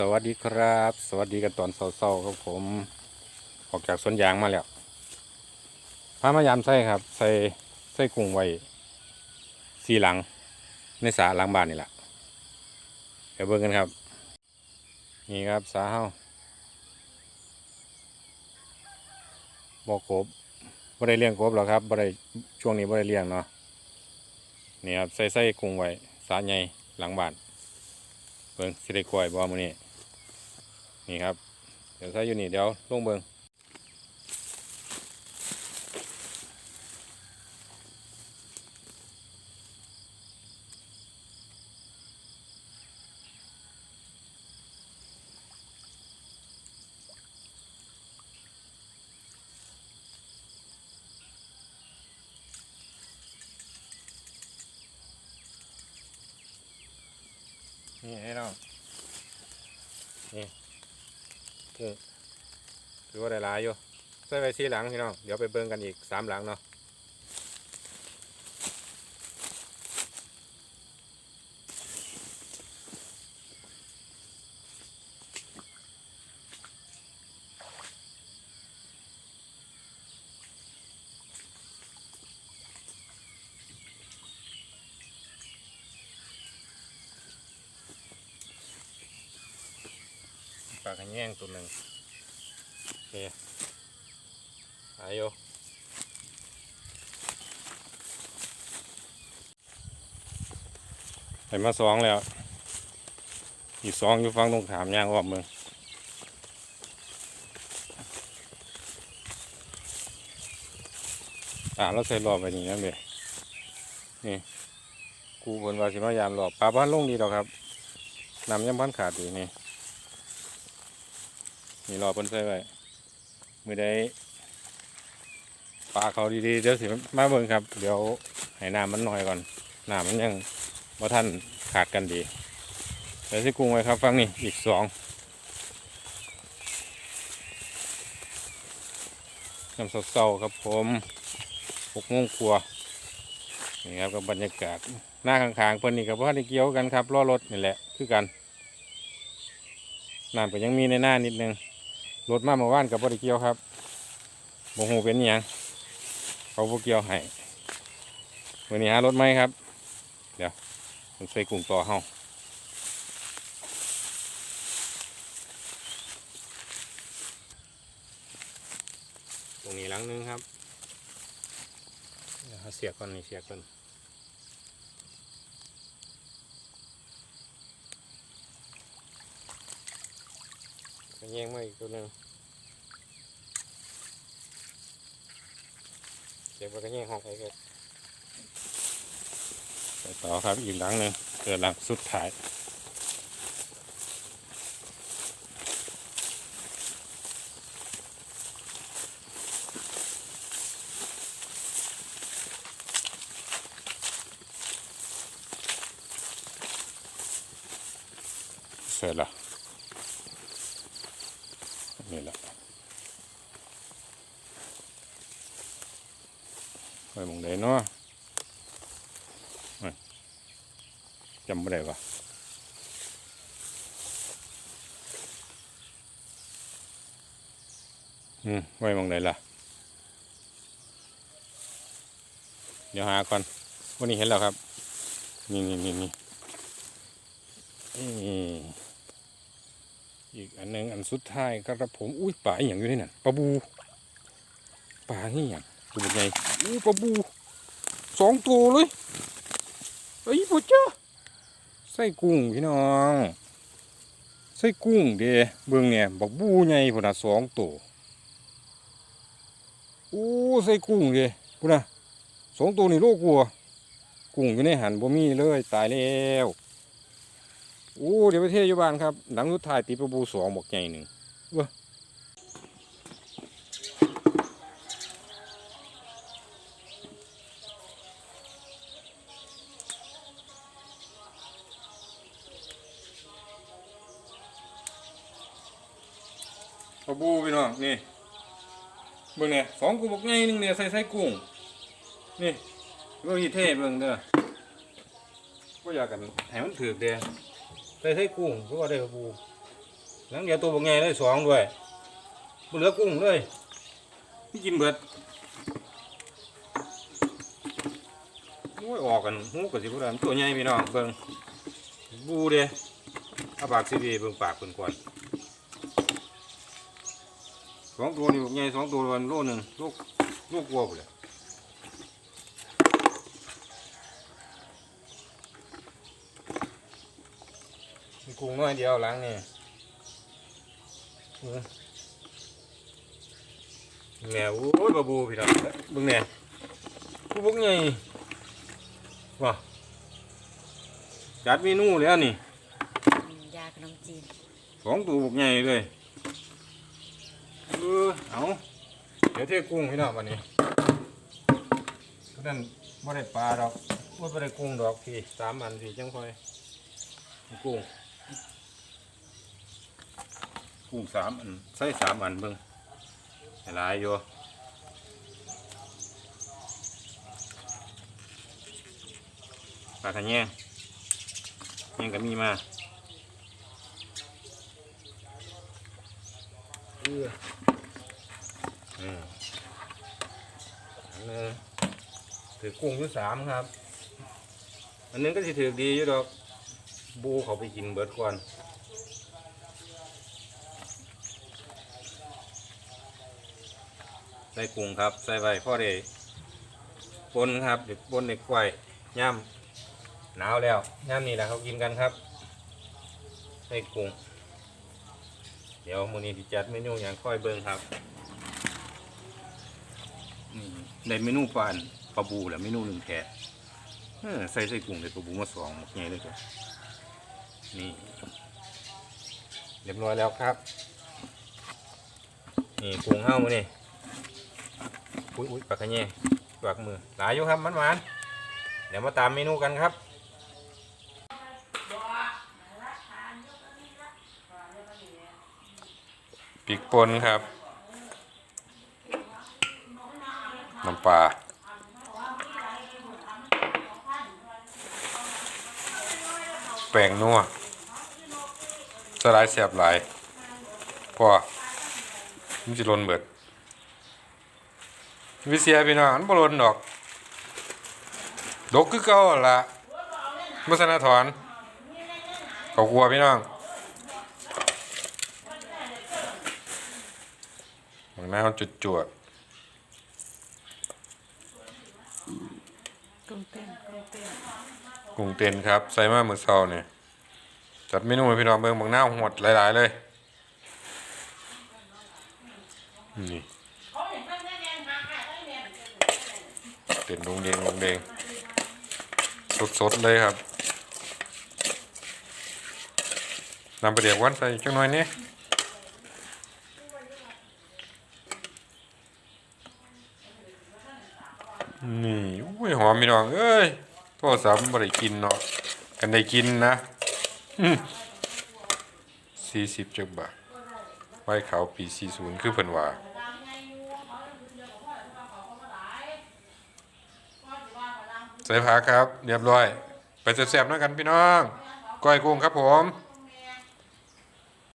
สวัสดีครับ สวัสดีกันตอนเช้าๆครับผม ออกจากสวนยางมาแล้วพามายามใส่ครับ ใส่ใส่กุ้งไว้สีหลัง ในสาหลังบ้านนี่แหละเดี๋ยวเบิ่งกันครับ นี่ครับสาเฮาบอกกบบ่ได้เลี้ยงกบหรอกครับบ่ได้ช่วงนี้บ่ได้เลี้ยงเนาะนี่ครับใส่ใส่กุ้งไว้สาใหญ่หลังบ้านเบิ่งสิได้กล้วยบ่มื้อนี้ นี่ครับ เดี๋ยวใส่อยู่นี่เดี๋ยวลงเบิงนี่ให้น้องนี่กุ้ง ถือว่าได้หลายอยู่ใส่ไว้สีหลังพี่น้อง เดี๋ยวไปเบิ่งกันอีกสามหลังเนาะากระแยงตัวหนึ่งโอเคหายอยู่เห็นมาสองแล้ว อีกสองอยู่ฟังตรงขามย่างออกเมืองอ่าเราใส่รอบไปนี่นั่นเลยนี่กูบนว่าสิมายามรอบปลาบ้านลงดีดอกครับนำยังบ้านขาดอยู่นี่ นี่รอเพิ่นใส่ไว้มือใดปลาเขาดีๆเดี๋ยวสิมาเบิ่งครับ เดี๋ยวให้น้ำมันหน่อยก่อนน้ำมันยังว่าท่านขาดกันดีเดี๋ยวสิกุ้งไว้ครับฟังนี่อีกสองน้ำเศร้าๆครับผมหกโมงกว่านี่ครับกับบรรยากาศหน้าข้างๆเพิ่นนี่กับว่าได้เกี่ยวกันครับล้อรถนี่แหละคือกันน้ำก็ยังมีในหน้านิดนึง รถมาเมื่อวานกับบริเกียวครับโมโหเป็นยังเขาบเกียวให้วันนี้หารถไหมครับ เดี๋ยวผมใส่กุ้งต่อเฮาตรงนี้หลังนึงครับเดี๋ยวเสียก่อนนี่เสียก่อน แย่งมาอีกตัวหนึ่งเสียบก็แย่งห้องไปครับไปต่อครับอีกหลังหนึ่งเกิดหลังสุดท้ายเสร็จละ นี่แหละไปหมองใดเนาะจำไม่ได้ปะอืมไว้มองใดล่ะ เดี๋ยวหาก่อนวันนี้เห็นแล้วครับ นี่นี่นี่นี่นี่ อีกอันหนึงอันสุดท้ายครับผมอุ้ยปลาอย่างอยู่นี่น่ะปลาบูปลานี่อย่างตัวใหญ่อู้ปลาบูสองตัวเลยเอ้ยพ่อจ้าใส่กุ้งพี่น้องใส่กุ้งเด้เบิ่งเนี่ยบักบูใหญ่พุ่นน่ะสองตัวอู้ใส่กุ้งเด้พุ่นน่ะสองตัวนี่โลกวัวกุ้งอยู่ในหันบ่มีเลยตายแล้ว โอ้เดี๋ยวไปเทศอยู่บ้านครับ หลังสุดท้ายติดปลาบูสองบอกใหญ่หนึ่งปลาบูพี่น้องนี่เบิ่งเนี่ยสองกูบอกไงหนึ่งเนี่ยใส่ใส่กุ้งนี่เบิ่งอีเท่เบิ่งเด้อก็อยากกันให้มันถือเด้อ ใส่ใส่กุ้งก็ว่าได้ปลาบูหลังเดียวตัวบกใหญ่เลยสองด้วยบ่เหลือกุ้งเลยพี่กินเบิดโอ้ยออกกันหูกับสิบ่ได้มันตัวใหญ่พี่น้องเบิ่งบูเด้อาปากสิดีเบิ่งปากเพิ่นก่อนสองตัวนี่บกใหญ่สองตัววันโลหนึ่งโลโลกลัวพุ่นแหละ กุ้งน้อยเดียวหลังนี่แม่โอ้ยบาบูพี่น้องเบิ่งแน่ผู้บุกใหญ่ว้าจัดเมนูแล้วนี่ยาขนมจีนสองตัวบุกใหญ่เลยเออเอาเดี๋ยวเทกุ้งพี่น้องวันนี้นั่นไม่ได้ปลาดอกไม่ได้กุ้งดอกพี่สามอันพี่จังค่อยกุ้ง กุ้งสามอันใส่สามอันเบิ่งหลายอยู่ปลาขะแยงแยงก็มีมาเอออืมอันนึงถือกุ้งอยู่สามครับ อันนึงก็สิถือดีอยู่ดอก บูเขาไปกินเบิดก่อน ใส่กุ้งครับ ใส่ไว้พ่อเดปนครับเด็กปนเด็กกล้วยย่ำหนาวแล้วย่ำนี่แหละเขากินกันครับ ใส่กุ้ง เดี๋ยวมื้อนี้ที่จัดเมนูอย่างค่อยเบิ่งครับนี่ได้เมนูปานปลาบูแหล้วเมนูหนึ่งแกะใส่ใส่กุ้งได้ปลาบูมาสองหมกใหญ่เลยจ้ะนี่เรียบร้อยแล้วครับ นี่กุ้งเฮ้ามานี่ อุ้ยอุ้ยปากระเน่ปากมือหลายอยู่ครับมันหวานเดี๋ยวมาตามเมนูกันครับปีกปนครับ น้ำปลาแป้งนัวสลายแสบหลายพอมันจะลนเบิด วิเศษพี่น้องมันบ่ลนดอก ดกคือเก่าหั่นละมัสนาถอนเขากลัวพี่น้องบางหน้าจุดจวดกุ้งเต้นกุ้งเต้นกุ้งเต้นครับใส่มาเมื่อเช้าเนี่ยจัดเมนูให้พี่น้องเบิ่งบางหน้าหดหลาย ๆ เลย นี่ เต้นดงเดงดงเดงสดๆเลยครับนำไปเดี๋ยววันใส่จังหน่อยนี่นี่อุ้ยหอมพี่น้องเอ้ยโทรศัพท์บ่ได้กินเนาะกันได้กินนะสี่สิบจักบาทไว้ขาวปีสี่ศูนย์คือเพิ่นว่า ใส่ผักครับ เรียบร้อย ไปแซ่บๆด้วยกันพี่น้อง ก้อยกุ้งครับผม